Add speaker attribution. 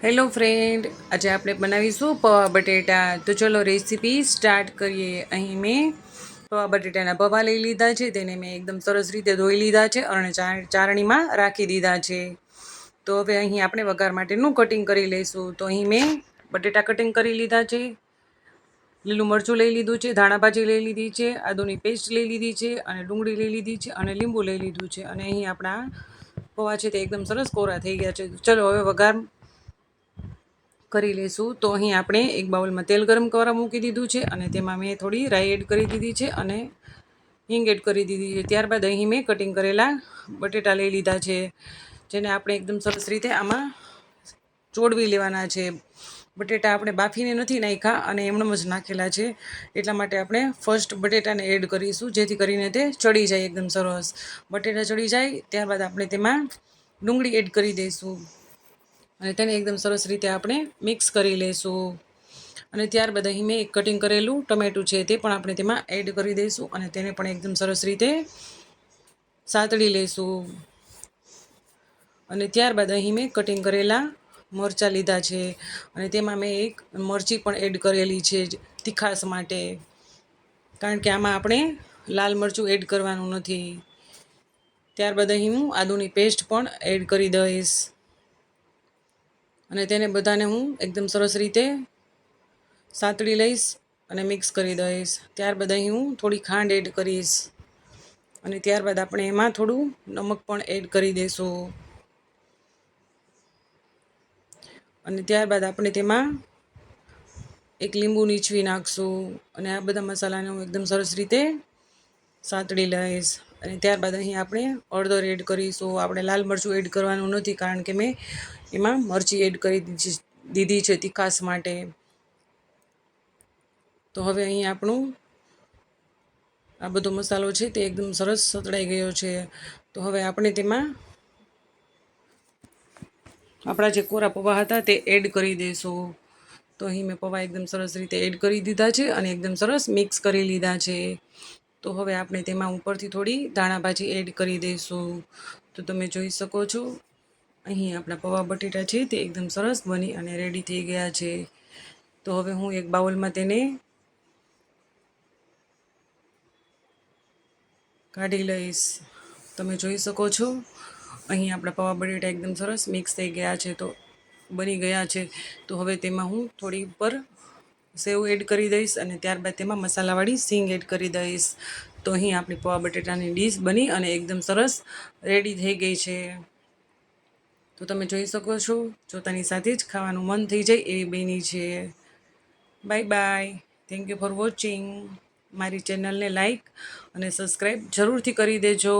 Speaker 1: Hello friend આજે આપણે બનાવીશું પૌવા બટેટા. તો ચલો રેસીપી સ્ટાર્ટ કરીએ. અહીં મેં પૌવા બટેટાના પૌવા લઈ લીધા છે. તેને મેં એકદમ સરસ રીતે ધોઈ લીધા છે અને ચારણીમાં રાખી દીધા છે. તો હવે અહીં આપણે વઘાર માટેનું કટિંગ કરી લઈશું. તો અહીં મેં બટેટા કટિંગ કરી લીધા છે. લીલું મરચું લઈ લીધું છે. ધાણાભાજી લઈ લીધી છે. આદુની પેસ્ટ લઈ લીધી છે અને ડુંગળી લઈ લીધી છે અને લીંબુ લઈ લીધું છે. અને અહીં આપણા પૌવા છે તે એકદમ સરસ કોરા થઈ ગયા છે. ચલો હવે વઘાર કરી લઈશું. તો અહીં આપણે એક બાઉલમાં તેલ ગરમ કરવા મૂકી દીધું છે અને તેમાં મેં થોડી રાઈ એડ કરી દીધી છે અને હિંગ એડ કરી દીધી છે. ત્યારબાદ અહીં મેં કટિંગ કરેલા બટેટા લઈ લીધા છે, જેને આપણે એકદમ સરસ રીતે આમાં ચોડવી લેવાના છે. બટેટા આપણે બાફીને નથી નાખ્યા અને એમણમ જ નાખેલા છે. એટલા માટે આપણે ફર્સ્ટ બટેટાને એડ કરીશું, જેથી કરીને તે ચડી જાય એકદમ સરસ. બટેટા ચડી જાય, ત્યારબાદ આપણે તેમાં ડુંગળી એડ કરી દઈશું. અને તેને એકદમ સરસ રીતે આપણે મિક્સ કરી લઈશું અને ત્યારબાદ અહીં મેં એક કટિંગ કરેલું ટમેટું છે તે પણ આપણે તેમાં એડ કરી દઈશું અને તેને પણ એકદમ સરસ રીતે સાતળી લઈશું અને ત્યારબાદ અહીં મેં કટિંગ કરેલા મરચાં લીધા છે અને તેમાં મેં એક મરચી પણ એડ કરેલી છે તીખાસ માટે. કારણ કે આમાં આપણે લાલ મરચું એડ કરવાનું નથી. ત્યારબાદ અહીં હું આદુની પેસ્ટ પણ એડ કરી દઈશ. અને તેને બધાને હું એકદમ સરસ રીતે સાતળી લઈશ અને મિક્સ કરી દઈશ. ત્યારબાદ અહીં હું થોડી ખાંડ એડ કરીશ. અને ત્યારબાદ આપણે એમાં થોડું નમક પણ એડ કરી દઈશું અને ત્યારબાદ આપણે તેમાં એક લીંબુ નીચવી નાખશું. અને આ બધા મસાલાને હું એકદમ સરસ રીતે સાતળી લઈશ. અને ત્યારબાદ અહીં આપણે અડદર એડ કરીશું. આપણે લાલ મરચું એડ કરવાનું નથી કારણ કે મેં એમાં મરચી એડ કરી દીધી છે તીખાસ માટે. તો હવે અહીં આપણું આ બધો મસાલો છે તે એકદમ સરસ સતળાઈ ગયો છે. તો હવે આપણે તેમાં આપણા જે કોરા પૌવા હતા તે એડ કરી દઈશું તો અહીં મેં પૌવા એકદમ સરસ રીતે એડ કરી દીધા છે અને એકદમ સરસ મિક્સ કરી લીધા છે. તો હવે આપણે તેમાં ઉપરથી થોડી ધાણા ભાજી એડ કરી દઈશું તો તમે જોઈ શકો છો. અહીં આપણા પૌવા બટેટા છે તે એકદમ સરસ બની અને રેડી થઈ ગયા છે. તો હવે હું એક બાઉલમાં તેને કાઢી લઈશ. તમે જોઈ શકો છો, અહીં આપણા પૌવા બટેટા એકદમ સરસ મિક્સ થઈ ગયા છે તો બની ગયા છે. તો હવે તેમાં હું થોડી ઉપર સેવ એડ કરી દઈશ અને ત્યારબાદ તેમાં મસાલાવાળી સિંગ એડ કરી દઈશ. તો અહીં આપણી પૌવા બટેટાની ડીશ બની અને એકદમ સરસ રેડી થઈ ગઈ છે. તો તમે જોઈ શકો છો જોતાની સાથે જ ખાવાનું મન થઈ જાય એવી બની છે. Bye bye thank you for watching મારી ચેનલને લાઈક અને સબસ્ક્રાઈબ જરૂરથી કરી દેજો.